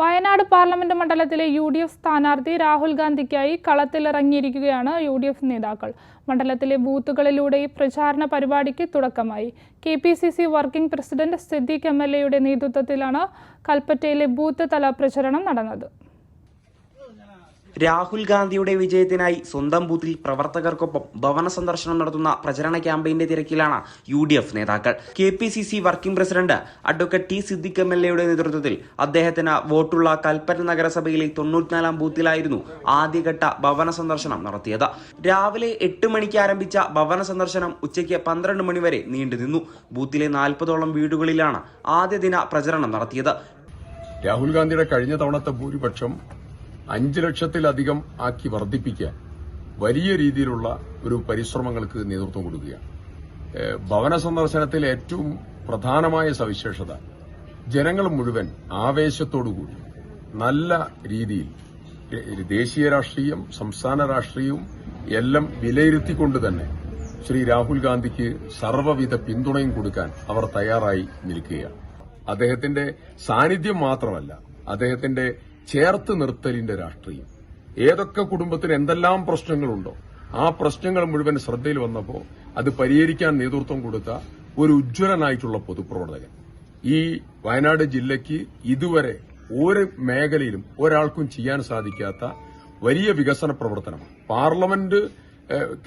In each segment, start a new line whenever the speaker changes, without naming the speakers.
Wayanad parliament മണ്ഡലത്തിലെ U D F സ്ഥാനാർത്ഥി രാഹുൽ ഗാന്ധിക്കായി കളത്തിലിറങ്ങിയിരിക്കുകയാണ് യു ഡി എഫ് നേതാക്കൾ. മണ്ഡലത്തിലെ ബൂത്തുകളിലൂടെ ഈ പ്രചാരണ പരിപാടിക്ക് തുടക്കമായി. K P C C working president Siddique M L എയുടെ നേതൃത്വത്തിലാണ് കൽപ്പറ്റയിലെ ബൂത്ത് തല പ്രചരണം നടന്നത്.
രാഹുൽ ഗാന്ധിയുടെ വിജയത്തിനായി സ്വന്തം ബൂത്തിൽ പ്രവർത്തകർക്കൊപ്പം ഭവന സന്ദർശനം നടത്തുന്ന പ്രചരണ ക്യാമ്പയിന്റെ തിരക്കിലാണ് യു ഡി എഫ് നേതാക്കൾ. K P C C working president advocate T Siddique M L എയുടെ നേതൃത്വത്തിൽ അദ്ദേഹത്തിന് വോട്ടുള്ള കൽപ്പറ്റ നഗരസഭയിലെ തൊണ്ണൂറ്റിനാലാം ബൂത്തിലായിരുന്നു ആദ്യഘട്ട ഭവന സന്ദർശനം നടത്തിയത്. രാവിലെ എട്ട് മണിക്ക് ആരംഭിച്ച ഭവന സന്ദർശനം ഉച്ചയ്ക്ക് പന്ത്രണ്ട് മണിവരെ നീണ്ടുനിന്നു ബൂത്തിലെ നാൽപ്പതോളം വീടുകളിലാണ് ആദ്യ ദിന പ്രചരണം നടത്തിയത്.
രാഹുൽ ഗാന്ധിയുടെ കഴിഞ്ഞ തവണത്തെ ഭൂരിപക്ഷം അഞ്ച് ലക്ഷത്തിലധികം ആക്കി വർദ്ധിപ്പിക്കാൻ വലിയ രീതിയിലുള്ള ഒരു പരിശ്രമങ്ങൾക്ക് നേതൃത്വം കൊടുക്കുകയാണ്. ഭവന സന്ദർശനത്തിൽ ഏറ്റവും പ്രധാനമായ സവിശേഷത ജനങ്ങൾ മുഴുവൻ ആവേശത്തോടുകൂടി നല്ല രീതിയിൽ ദേശീയ രാഷ്ട്രീയം സംസ്ഥാന രാഷ്ട്രീയവും എല്ലാം വിലയിരുത്തിക്കൊണ്ട് തന്നെ ശ്രീ രാഹുൽ ഗാന്ധിക്ക് സർവവിധ പിന്തുണയും കൊടുക്കാൻ അവർ തയ്യാറായി നിൽക്കുകയാണ്. അദ്ദേഹത്തിന്റെ സാന്നിധ്യം മാത്രമല്ല അദ്ദേഹത്തിന്റെ ചേർത്ത് നിർത്തലിന്റെ രാഷ്ട്രീയം. ഏതൊക്കെ കുടുംബത്തിന് എന്തെല്ലാം പ്രശ്നങ്ങളുണ്ടോ ആ പ്രശ്നങ്ങൾ മുഴുവൻ ശ്രദ്ധയിൽ വന്നപ്പോൾ അത് പരിഹരിക്കാൻ നേതൃത്വം കൊടുത്ത ഒരു ഉജ്ജ്വലനായിട്ടുള്ള പൊതുപ്രവർത്തകൻ. ഈ വയനാട് ജില്ലയ്ക്ക് ഇതുവരെ ഒരു മേഖലയിലും ഒരാൾക്കും ചെയ്യാൻ സാധിക്കാത്ത വലിയ വികസന പ്രവർത്തനം പാർലമെന്റ്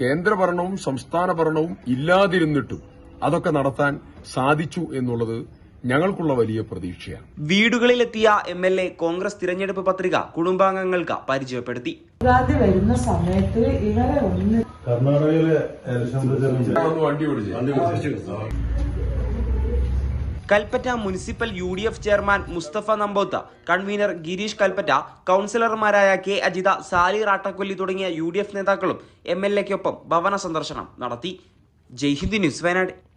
കേന്ദ്രഭരണവും സംസ്ഥാന ഭരണവും ഇല്ലാതിരുന്നിട്ടും അതൊക്കെ നടത്താൻ സാധിച്ചു എന്നുള്ളത് ഞങ്ങൾക്കുള്ള വലിയ പ്രതീക്ഷയാണ്.
വീടുകളിലെത്തിയ എം എൽ എ കോൺഗ്രസ് തിരഞ്ഞെടുപ്പ് പത്രിക കുടുംബാംഗങ്ങൾക്ക് പരിചയപ്പെടുത്തി.
വരുന്ന സമയത്ത് ഇവരെ ഒന്ന്
കർണാടകയിലെ
വണ്ടി
Kalpetta municipal U D F chairman Musthafa Nambothu convener Gireesh Kalpetta കൌൺസിലർമാരായ K Ajitha Sally Rattakolli തുടങ്ങിയ യു ഡി എഫ് നേതാക്കളും എം എൽ എക്കൊപ്പം ഭവന സന്ദർശനം നടത്തി. ജയ്ഹിന്ദ് ന്യൂസ് വയനാട്.